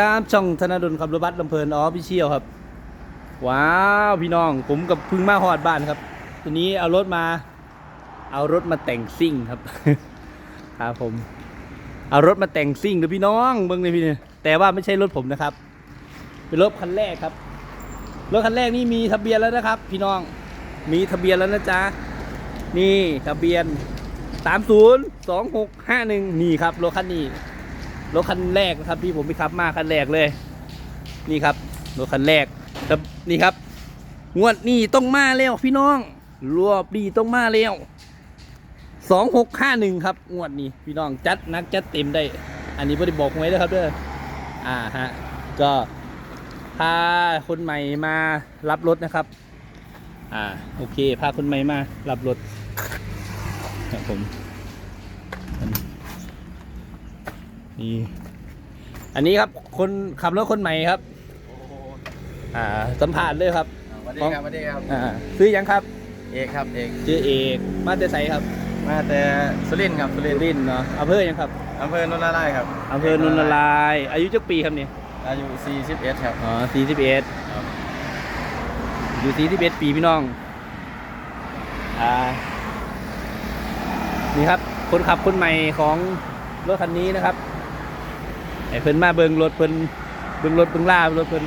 ครับช่องธนดลขับรถบัสลำเพลินอ๋อพี่เชี่ยวครับ ว้าวพี่น้องผมกับพึ่งมาฮอดบ้านครับทีนี้เอารถมา เอารถมาแต่งซิ่งครับครับผม เอารถมาแต่งซิ่งเลยพี่น้องเบิ้งเลยพี่เนี่ยแต่ว่าไม่ใช่รถผมนะครับ เป็นรถคันแรกครับ รถคันแรกนี่มีทะเบียนแล้วนะครับ พี่น้องมีทะเบียนแล้วนะจ๊ะนี่ทะเบียนสามศูนย์สองหกห้าหนึ่งนี่ครับรถคันนี้ รถคันแรกนะครับที่ผมไปขับมาคันแรกเลย นี่ครับรถคันแรกครับนี่ครับ งวดนี้ต้องมาแล้วพี่น้องรวบดีต้องมาแล้วสองหกห้าหนึ่งครับงวดนี้พี่น้องจัดนักจัดเต็มได้ อันนี้ไม่ได้บอกไว้นะครับเด้ออ่าฮะก็พาคนใหม่มารับรถนะครับ อ่าโอเคพาคนใหม่มารับรถครับผม นี่อันนี้ครับคนขับรถคนใหม่ครับ อ่า สัมผัสเลยครับ สวัสดีครับสวัสดีครับ อ่าซื้อยังครับ เอกครับเอกชื่อเอกมาแต่ไสครับมาแต่สุรินทร์ครับสุรินทร์รินทร์เนาะอำเภอยังครับอำเภอโนนทไร่ครับอำเภอนนทลาย อายุจักปีครับเนี่ยอายุ41ครับอ๋อสี่สิบเอ็ดครับ อยู่สี่สิบเอ็ดปีพี่น้อง อ่า นี่ครับ คนขับคนใหม่ของรถคันนี้นะครับ ไอ้เพิ่นมาเบิงรถเพิ่นเบิงรถเบิ่งล่ารถเพิ่น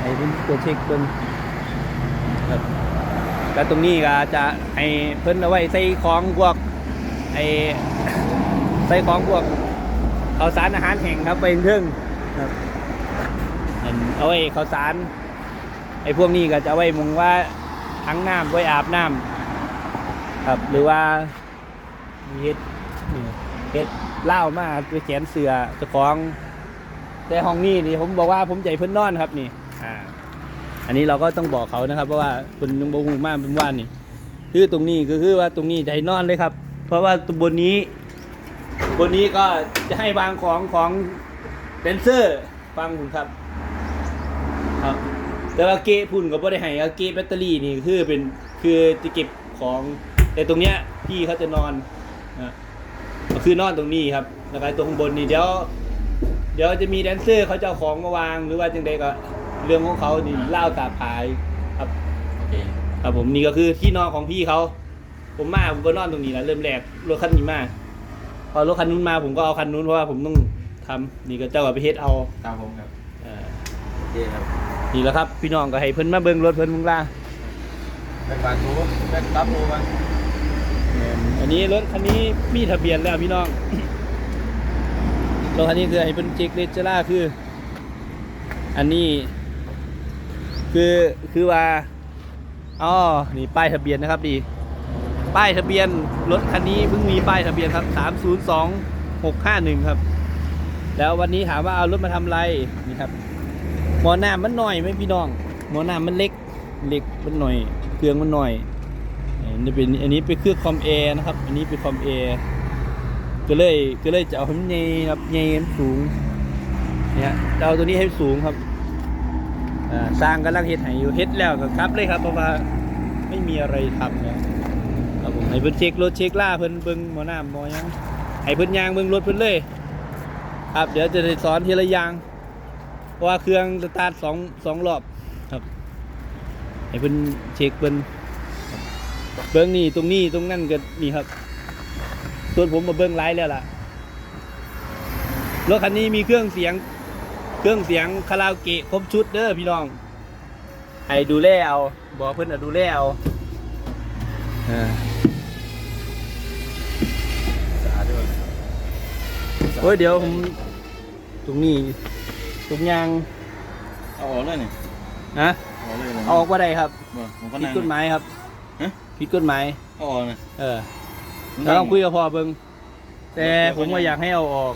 ไอ้เพิ่นตัวจเช็คเพิ่นครับแล้วตรงนี้ก็จะให้เพิ่นเอาไว้ใส่ของพวกไอ้ใส่ของพวกข้าวสารอาหารแห้งครับไปเรื่องครับเอาไว้ข้าวสารไอ้พวกนี้ก็จะไว้มองว่าทั้งน้ำไว้อาบน้ำครับหรือว่าเฮ็ดนี่ เฮ็ดเล้ามาไปแขนเสือเจะของ แต่ห้องนี้นี่ผมบอกว่าผมใจเพิ่นนอนครับนี่ อ่า อันนี้เราก็ต้องบอกเขานะครับ เพราะว่าคุณยังบ่ฮู้มากเป็นว่านี่ คือตรงนี้ก็คือว่าตรงนี้ใจนอนเลยครับ เพราะว่าตรงบนนี้ บนนี้ก็จะให้วางของของแดนเซอร์ฟังคุณครับ ครับ แต่ว่าเกพุ่นก็บ่ได้ให้เกแบตเตอรี่นี่คือเป็นคือจะเก็บของ แต่ตรงเนี้ยพี่เขาจะนอนนะ คือนอนตรงนี้ครับแล้วก็ตรงบนนี่เดี๋ยว เดี๋ยวจะมีแดนเซอร์เขาจะเอาของมาวางหรือว่าจังใดก็เรื่องของเขานี่เล่าตากผายครับโอเคครับผมนี่ก็คือที่นอนของพี่เขาผมมาผมก็นอนตรงนี้แหละเริ่มแรกรถคันนี้มาพอรถคันนู้นมาผมก็เอาคันนู้นเพราะว่าผมต้องทำนี่ก็เจ้ากับไปเฮ็ดเอาตามผมครับเอ่อโอเคครับนี่แหละครับ พี่น้องก็ให้เพิ่นมาเบิ่งรถเพิ่นมึงล่าเป็นบานทูเป็นรับทูมัน อันนี้รถคันนี้มีทะเบียนแล้วพี่น้องรถคันนี้คือให้เป็นจ็กเลจล่าคือ อันนี้ คือคือว่าอ๋อนี่ป้ายทะเบียนนะครับดีป้ายทะเบียนรถคันนี้เพิ่งมีป้ายทะเบียนครับ302651ครับ แล้ววันนี้ถามว่าเอารถมาทำอะไรนี่ครับหมอหน้ำมันหน่อยไหมพี่น้องหมอหน้ำมันเล็กเล็กมันหน่อยเครื่องมันหน่อย อันนี้เป็นอันนี้เป็นเครื่องคอมแอร์นะครับ อันนี้เป็นคอมแอร์ก็เลยก็เลยจะเอาให้มันใหญ่ครับใหญ่ให้มันสูงเนี่ยจะเอาตัวนี้ให้สูงครับสร้างกำลังเฮ็ดให้อยู่เฮ็ดแล้วก็ครับเลยครับเพราะว่าไม่มีอะไรทำนะครับผมให้เพิ่นเช็ครถเช็คล่าเพิ่นเบิ่งหมอน้ำหมอยังให้เพิ่นยางเบิ่งรถเพิ่นเลยครับเดี๋ยวจะได้สอนทีละอย่างเพราะว่าเครื่องสตาร์ทสองสองรอบครับให้เพิ่นเช็คเพิ่น เบิ้งนี่ตรงนี้ตรงนั่นก็นี่ครับส่วนผมมาเบิ้งไลฟ์แล้วล่ะรถคันนี้มีเครื่องเสียง เครื่องเสียงคาราโอเกะครบชุดเด้อพี่น้องให้ดูแลเอาบอกเพื่อนอะดูแลเอาอ่าสะอาดด้วยโอ้ยเดี๋ยวผมตรงนี้ตรงยางเอาออกเลยนี่นะเอาออกเลยเอาออกว่าได้ครับบ่ผมก็ผิดนั่งกฎหมายครับฮะ ผิดกฎหมายเอาออกเลยเออเราต้องคุยกับพ่อเบิงแต่ผมก็อยากให้เอาออก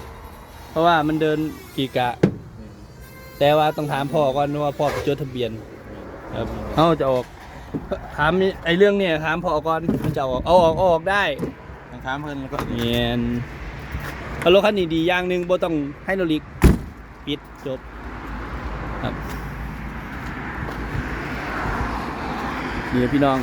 เพราะว่ามันเดินกีกะ แต่ว่าต้องถามพ่อก่อนว่าพ่อไปจดทะเบียนครับเขาจะออก ถามไอ้เรื่องเนี่ยถามพ่อก่อนมันจะเอาออกเอาออกเอาออกได้ทางถามเพิ่นแล้วก็เนียนเอารถคันนี้ดีอย่างหนึ่งบ่ต้องให้โนลิกปิดจบครับนี่พี่น้อง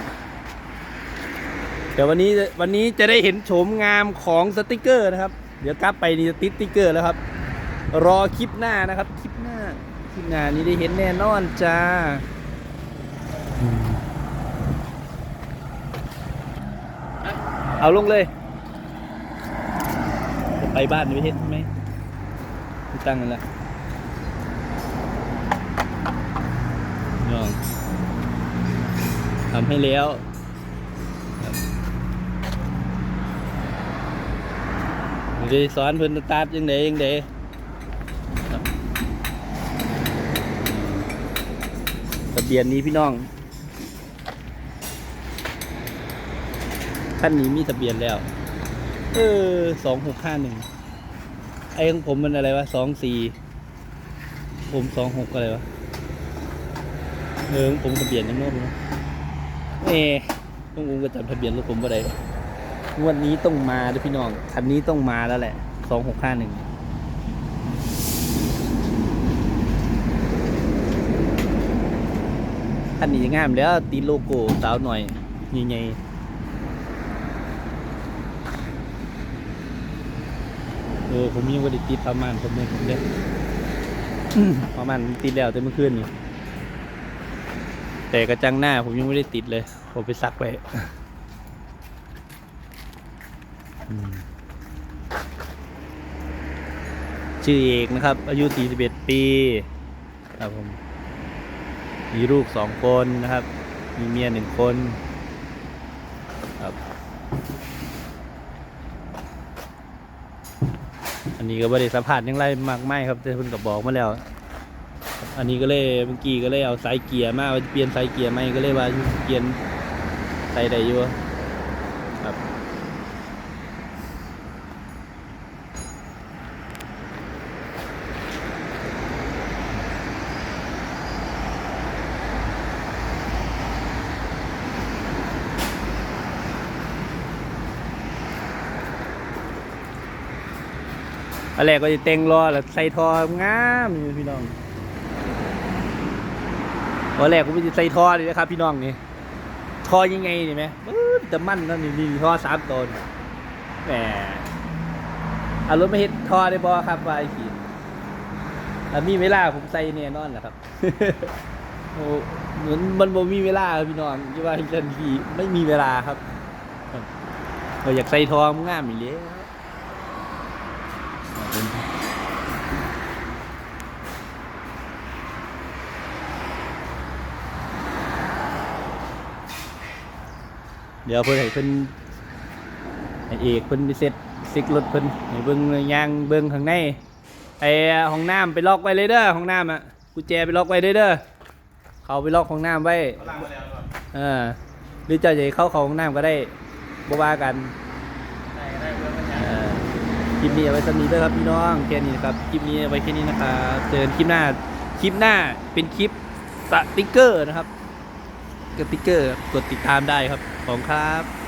เดี๋ยววันนี้วันนี้จะได้เห็นโฉมงามของสติกเกอร์นะครับ เดี๋ยวกลับไปนี่จะติดสติกเกอร์แล้วครับ รอคลิปหน้านะครับ คลิปหน้า คลิปหน้านี้ได้เห็นแน่นอนจ้าเอาลงเลย จะไปบ้านไปเห็นไหมม่ตั้งกันละน้องทำให้แล้วครับ เดี๋ยวสอนเพิ่นตาร์ทยังไงยังไงครับทะเบียนนี้พี่น้องขั้นนี้มีทะเบียนแล้ว เออสองหกห้าหนึ่งไอ้ของผมมันอะไรวะสองสี่ผมสองหกอะไรวะเออผมทะเบียนยังโน้ตนะเอ๊ต้องอุ้งก็จำทะเบียนรถผมบ่ได้ งวดนี้ต้องมาด้วยพี่น้อง คันนี้ต้องมาแล้วแหละสองหกห้าหนึ่งคันนี้งามแล้วตีโลโก้สาวหน่อยใหญ่ๆเออผมยังไม่ได้ติดประมาณผมเลยผมเลยประมาณติดแล้วแต่เมื่อคืนนี่แต่กระจังหน้าผมยังไม่ได้ติดเลย ผมไปซักไว้ ชื่อเอกนะครับ อายุ 41 ปี ครับผม มีลูกสองคนนะครับ มีเมียหนึ่งคน ครับ อันนี้ก็บริสัมผัสยังไรมากไม่ครับแต่เพิ่นก็บอกมาแล้ว อันนี้ก็เลยเมื่อกี้ก็เลยเอาสายเกียร์มาเปลี่ยนสายเกียร์ไหมก็เลยว่าเปลี่ยนใส่ได้อยู่ อันแรก็จะเต็งรอแล้วใส่ทองามอยู่พี่น้องตอนแรกผมจะใส่ทอเลยนะครับ พี่น้องนี่ทอยังไงนี่ไหมปื๊ดจะมั่นนั่นนี่นี่ทอสามตนแหมอารถไม่เห็นทอได้บอครับว่าไอขี้มีเวลาผมใส่เนี่ยนอนแหละครับโอ้เหมือนมันบ่มีเวลาครับพี่น้องที่ว่าทันทีไม่มีเวลาครับเราอยากใส่ทองงามอีกแล้ เดี๋ยวเพิ่นให้เพิ่นให้เอกเพิ่นไปเซ็ตซิกรถเพิ่นให้เบิ่งยางเบิ่งข้างในไอ้ห้องน้ำไปล็อกไว้เลยเด้อห้องน้ำอะกุญแจไปล็อกไว้เลยเด้อเขาไปล็อกห้องน้ำไว้ฝรั่งมาแล้วก่อนเออหรือจะใหญ่เข้าเขาห้องน้ำก็ได้บ่ว่ากัน ได้ได้เพื่อนมันยัง เอ่อค ลิปนี้เอาไว้สำนี้ด้อครับพี่น้องแค่นี้นะครับคลิปนี้เอาไว้แค่นี้นะครับเจอกันคลิปหน้าคลิปหน้าเป็นคลิปสติกเกอร์นะครับกดติกเกอร์กดติดตามได้ครับขอบคุณครับ